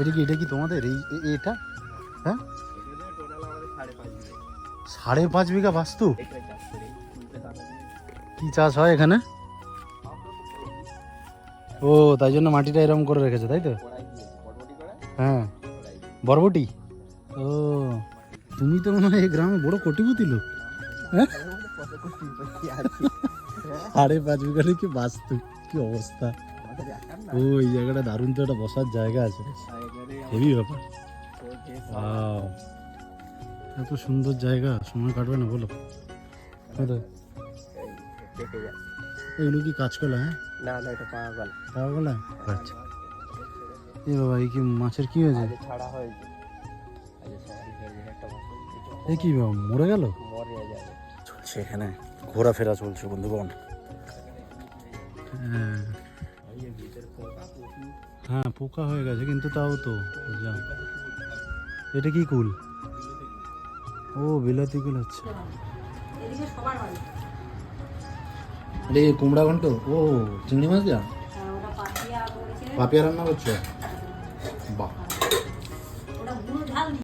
এটা কি এটা কি তোমাদের? এই এটা? হ্যাঁ? সাড়ে পাঁচ বিঘা বাস্তু? কি চাষ হয় এখানে? ও, তাই জন্য মাটিটা এরকম করে রেখেছে, তাই তো? হ্যাঁ। বরবটি? ও, তুমি তো মনে হয় এই গ্রামে বড় কোটিপতি লোক। হ্যাঁ? সাড়ে পাঁচ বিঘা কি বাস্তু? কি অবস্থা? ও এই জায়গাটা দারুণ তো একটা বসার জায়গা আছে। হেভি ব্যাপার. এত সুন্দর জায়গা সময় কাটবে না বলো? এগুলো কি কাঁচকলা হ্যাঁ? না না এটা পাওয়া গেল পাগলা আচ্ছা। এ বাবা এই কি মাছের কি হয়েছে? ছাড়া হয়েছে। এ কি বাবা মরে গেল? মরে যাবে চলছে এখানে ঘোরাফেরা চলছে বন্ধুগণ। হ্যাঁ। হ্যাঁ পোকা হয়ে গেছে কিন্তু তাও তো যা এটা কি কুল? ও বিলাতি কুল আচ্ছা। আরে কুমড়া ঘন্ট? ও চিংড়ি মাছ দিয়া হ্যাঁ, পাপিয়া রান্না করছ? বাহ।